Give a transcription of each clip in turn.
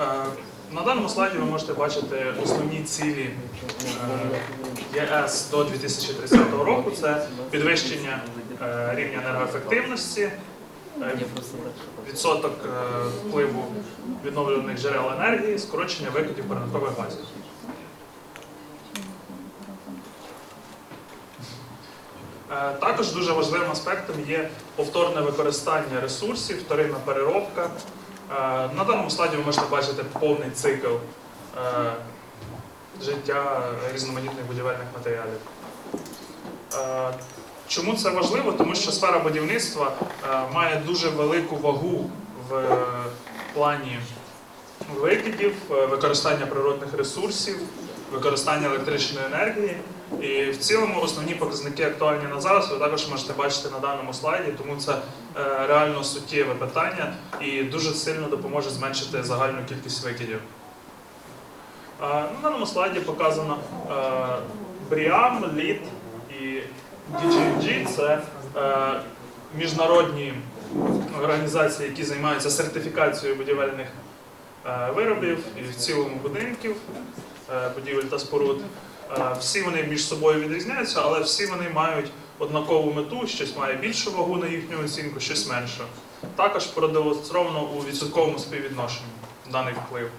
Е, На даному слайді ви можете бачити основні цілі е, ЄС до 2030 року. Це підвищення е, рівня енергоефективності, відсоток впливу відновлюваних джерел енергії, скорочення викидів парникових газів. Також дуже важливим аспектом є повторне використання ресурсів, вторинна переробка. Е, На даному слайді ви можете бачити повний цикл е, життя різноманітних будівельних матеріалів. Е, Чому це важливо? Тому що сфера будівництва має дуже велику вагу в плані викидів, використання природних ресурсів, використання електричної енергії. І в цілому основні показники актуальні на зараз, ви також можете бачити на даному слайді, тому це е, реально суттєве питання і дуже сильно допоможе зменшити загальну кількість викидів. Е, На даному слайді показано е, BRIAM, LEED і DGNG. Це міжнародні організації, які займаються сертифікацією будівельних виробів і в цілому будинків, будівель та споруд. Е, Всі вони між собою відрізняються, але всі вони мають однакову мету, щось має більшу вагу на їхню оцінку, щось менше. Також продемонстровано у відсотковому співвідношенні даний вплив.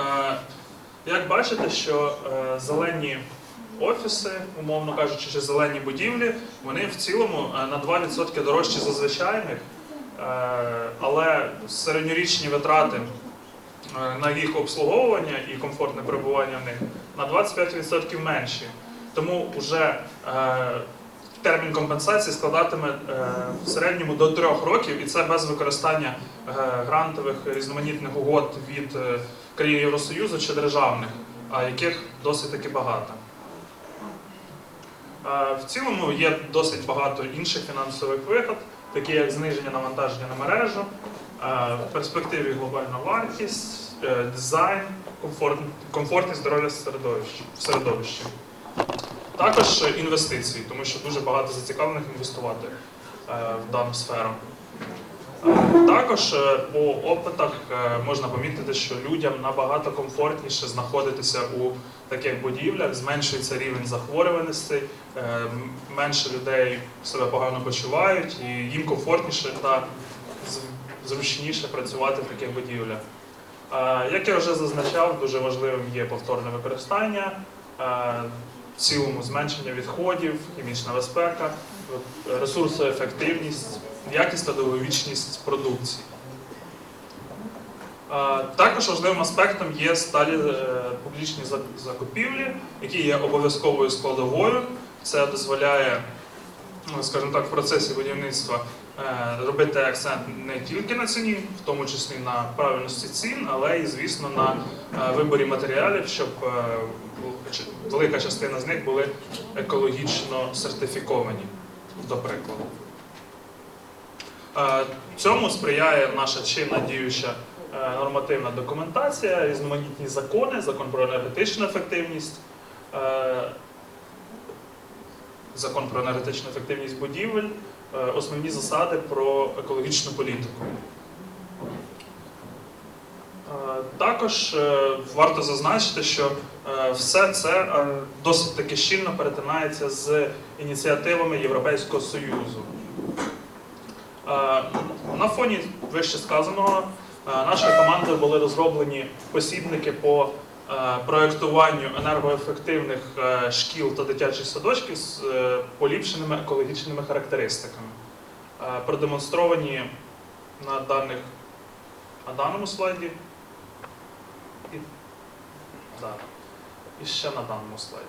Е, Як бачите, що е, зелені офіси, умовно кажучи, чи зелені будівлі, вони в цілому на 2% дорожчі за звичайних, але середньорічні витрати на їх обслуговування і комфортне перебування в них на 25% менші. Тому вже е, термін компенсації складатиме е, в середньому до 3 років, і це без використання е, грантових різноманітних угод від е, країн Євросоюзу чи державних, а яких досить таки багато. Е, В цілому є досить багато інших фінансових вигод, такі як зниження навантаження на мережу, е, в перспективі глобальна вартість, е, дизайн, комфорт, комфортність здоров'я середовища-. Також е, інвестиції, тому що дуже багато зацікавлених інвестувати е, в дану сферу. Е, Також е, по опитах е, можна помітити, що людям набагато комфортніше знаходитися у таких будівлях, зменшується рівень захворюваності, е, менше людей себе погано почувають, і їм комфортніше та зручніше працювати в таких будівлях. Е, Як я вже зазначав, дуже важливим є повторне використання, е, в цілому зменшення відходів, хімічна безпека, ресурсоефективність, якість та довговічність продукції. Е, Також важливим аспектом є сталі публічні закупівлі, які є обов'язковою складовою. Це дозволяє, скажімо так, в процесі будівництва е, робити акцент не тільки на ціні, в тому числі на правильності цін, але і, звісно, на е, виборі матеріалів, щоб е, велика частина з них були екологічно сертифіковані, до прикладу. Цьому сприяє наша чинна діюча нормативна документація, різноманітні закони, закон про енергетичну ефективність, закон про енергетичну ефективність будівель, е, основні засади про екологічну політику. Е, Також е, варто зазначити, що все це досить таки щільно перетинається з ініціативами Європейського Союзу. На фоні вище сказаного нашою командою були розроблені посібники по проєктуванню енергоефективних е, шкіл та дитячих садочків з е, поліпшеними екологічними характеристиками. Е, Продемонстровані на, даних, на даному слайді. І, да, і ще на даному слайді.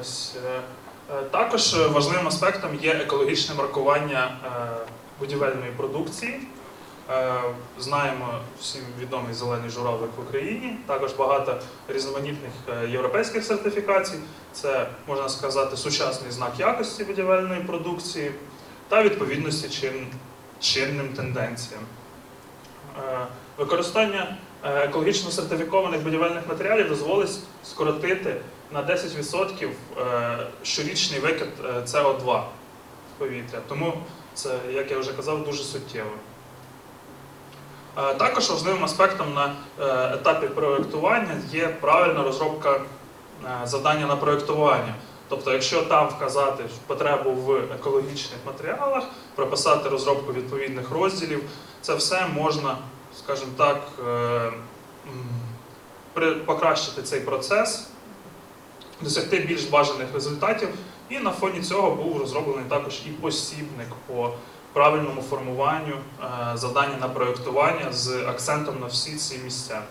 Ось. е, Е, Також е, важливим аспектом є екологічне маркування е, будівельної продукції. Е, Знаємо всім відомий зелений журавлик в Україні. Також багато різноманітних е, європейських сертифікацій. Це можна сказати сучасний знак якості будівельної продукції та відповідності чин- чинним тенденціям. Е, Використання екологічно сертифікованих будівельних матеріалів дозволить скоротити на 10% е, щорічний викид е, СО2. повітря. Тому це, як я вже казав, дуже суттєво. Також важливим аспектом на е, етапі проєктування є правильна розробка е, завдання на проєктування. Тобто, якщо там вказати потребу в екологічних матеріалах, прописати розробку відповідних розділів, це все можна, скажімо так, е, покращити цей процес, досягти більш бажаних результатів. І на фоні цього був розроблений також і посібник по правильному формуванню е, завдання на проєктування з акцентом на всі ці місця.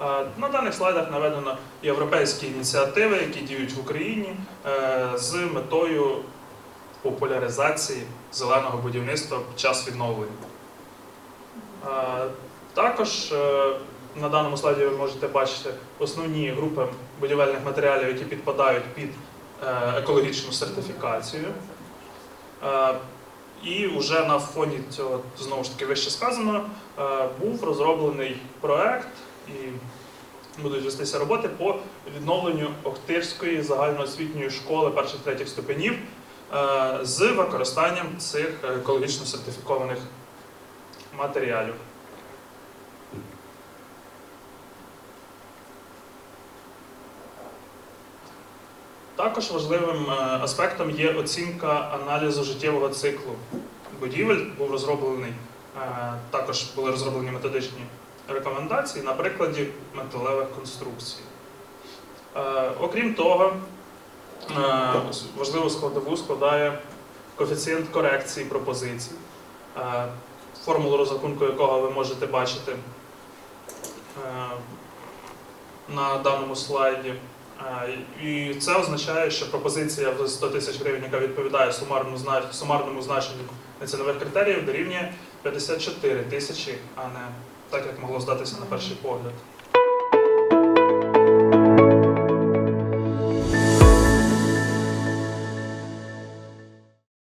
Е, На даних слайдах наведено європейські ініціативи, які діють в Україні е, з метою популяризації зеленого будівництва під час відновлення. Також на даному слайді ви можете бачити основні групи будівельних матеріалів, які підпадають під екологічну сертифікацію. Е, І вже на фоні цього, знову ж таки, вище сказано, е, був розроблений проект і будуть вестися роботи по відновленню Охтирської загальноосвітньої школи перших третіх ступенів е, з використанням цих екологічно сертифікованих матеріалів. Також важливим е, аспектом є оцінка аналізу життєвого циклу будівель. Був розроблений, е, також були розроблені методичні рекомендації на прикладі металевих конструкцій. Е, Окрім того, важливу складову складає коефіцієнт корекції пропозицій, формулу розрахунку якого ви можете бачити на даному слайді. І це означає, що пропозиція в 100 тисяч гривень, яка відповідає сумарному, зна- сумарному значенню цінових критеріїв, дорівнює 54 тисячі, а не так, як могло здатися на перший погляд.